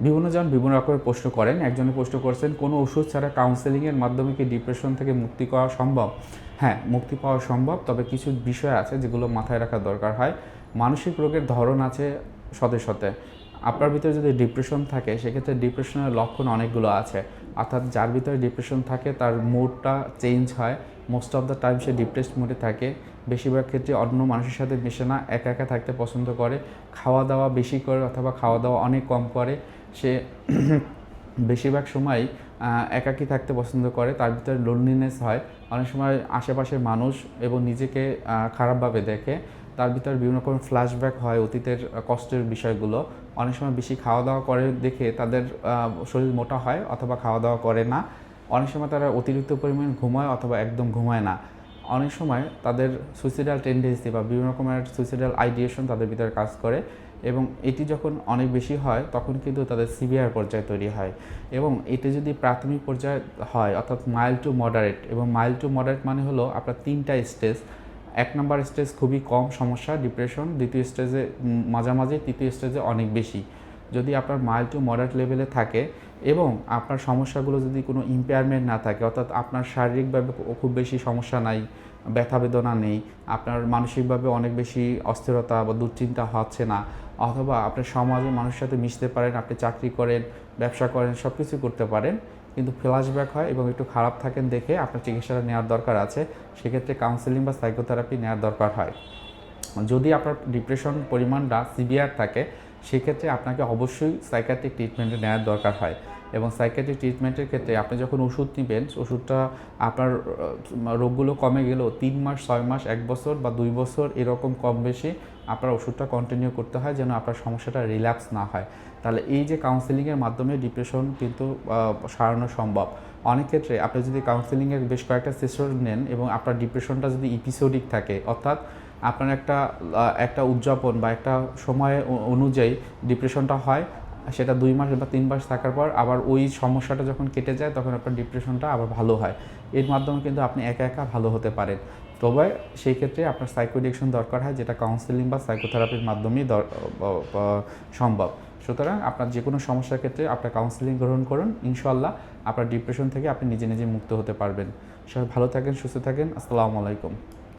বিভিন্ন জন বিভিন্ন রকমের প্রশ্ন করেন। একজনে প্রশ্ন করছেন, কোনো ওষুধ ছাড়া কাউন্সেলিংয়ের মাধ্যমে কি ডিপ্রেশন থেকে মুক্তি পাওয়া সম্ভব? হ্যাঁ মুক্তি পাওয়া সম্ভব, তবে কিছু বিষয় আছে যেগুলো মাথায় রাখা দরকার হয়। মানসিক রোগের ধরন আছে শতে শতে আপনার ভিতরে যদি ডিপ্রেশন থাকে, সেক্ষেত্রে ডিপ্রেশনের লক্ষণ অনেকগুলো আছে। অর্থাৎ যার ভিতরে ডিপ্রেশন থাকে, তার মুডটা চেঞ্জ হয়। মোস্ট অফ দ্য টাইম সে ডিপ্রেসড মুডে থাকে। বেশিরভাগ ক্ষেত্রে অন্য মানুষের সাথে মিশে না, একা একা থাকতে পছন্দ করে। খাওয়া দাওয়া বেশি করে অথবা খাওয়া দাওয়া অনেক কম করে। সে বেশিরভাগ সময় একাকী থাকতে পছন্দ করে। তার ভিতরে লোনলিনেস হয়। অনেক সময় আশেপাশের মানুষ এবং নিজেকে খারাপভাবে দেখে। তার ভিতরে বিভিন্ন রকম ফ্ল্যাশব্যাক হয় অতীতের কষ্টের বিষয়গুলো। অনেক সময় বেশি খাওয়া দাওয়া করে দেখে তাদের শরীর মোটা হয় অথবা খাওয়া দাওয়া করে না। অনেক সময় তারা অতিরিক্ত পরিমাণ ঘুমায় অথবা একদম ঘুমায় না। অনেক সময় তাদের সুইসাইডাল টেন্ডেন্সি বা বিভিন্ন রকমের সুইসাইডাল আইডিয়েশন তাদের ভিতরে কাজ করে এবং এটি যখন অনেক বেশি হয়, তখন কিন্তু তাদের সিভিয়ার পর্যায়ে তৈরি হয় এবং এটি যদি প্রাথমিক পর্যায়ে হয়, অর্থাৎ মাইল্ড টু মডারেট এবং মাইল্ড টু মডারেট মানে হলো আপনার তিনটা স্টেজ এক নম্বর স্টেজ খুবই কম সমস্যা ডিপ্রেশন দ্বিতীয় স্টেজে মাঝামাঝি, তৃতীয় স্টেজে অনেক বেশি। যদি আপনার মাইল্ড টু মডারেট লেভেলে থাকে এবং আপনার সমস্যাগুলো যদি কোনো ইম্পেয়ারমেন্ট না থাকে, অর্থাৎ আপনার শারীরিকভাবে খুব বেশি সমস্যা নাই, ব্যথা বেদনা নেই, আপনার মানসিকভাবে অনেক বেশি অস্থিরতা বা দুশ্চিন্তা হচ্ছে না, অথবা আপনার সমাজে মানুষের সাথে মিশতে পারেন, আপনি চাকরি করেন, ব্যবসা করেন সব কিছু করতে পারেন কিন্তু ফ্ল্যাশব্যাক হয় এবং একটু খারাপ থাকেন দেখে আপনার চিকিৎসাটা নেওয়ার দরকার আছে, সেক্ষেত্রে কাউন্সেলিং বা সাইকোথেরাপি নেওয়ার দরকার হয়। যদি আপনার ডিপ্রেশন পরিমাণটা সিভিয়ার থাকে সেক্ষেত্রে আপনাকে অবশ্যই সাইকাট্রিক ট্রিটমেন্টে নেওয়ার দরকার হয়। এবং সাইকাট্রিক ট্রিটমেন্টের ক্ষেত্রে আপনি যখন ওষুধ নেবেন, ওষুধটা আপনার রোগগুলো কমে গেলেও তিন মাস, ছয় মাস, এক বছর বা দুই বছর এরকম কম বেশি আপনার ওষুধটা কন্টিনিউ করতে হয় যেন আপনার সমস্যাটা রিল্যাক্স না হয়। তাহলে এই যে কাউন্সেলিংয়ের মাধ্যমে ডিপ্রেশন কিন্তু সারানো সম্ভব। অনেক ক্ষেত্রে আপনি যদি কাউন্সেলিংয়ের বেশ কয়েকটা সেশন নেন এবং আপনার ডিপ্রেশনটা যদি ইপিসোডিক থাকে, অর্থাৎ আপনার একটা একটা উদযাপন বা একটা সময় অনুযায়ী ডিপ্রেশনটা হয়, সেটা দুই মাস বা তিন মাস থাকার পর আবার ওই সমস্যাটা যখন কেটে যায়, তখন আপনার ডিপ্রেশনটা আবার ভালো হয়। এর মাধ্যমে কিন্তু আপনি একা একা ভালো হতে পারেন। তবে সেই ক্ষেত্রে আপনার সাইকোডিকশন দরকার হয়, যেটা কাউন্সেলিং বা সাইকোথেরাপির মাধ্যমেই সম্ভব। সুতরাং আপনার যে কোনো সমস্যার ক্ষেত্রে আপনার কাউন্সেলিং গ্রহণ করুন। ইনশাল্লাহ আপনার ডিপ্রেশন থেকে আপনি নিজে নিজে মুক্ত হতে পারবেন। সবাই ভালো থাকেন, সুস্থ থাকেন। আসসালামু আলাইকুম।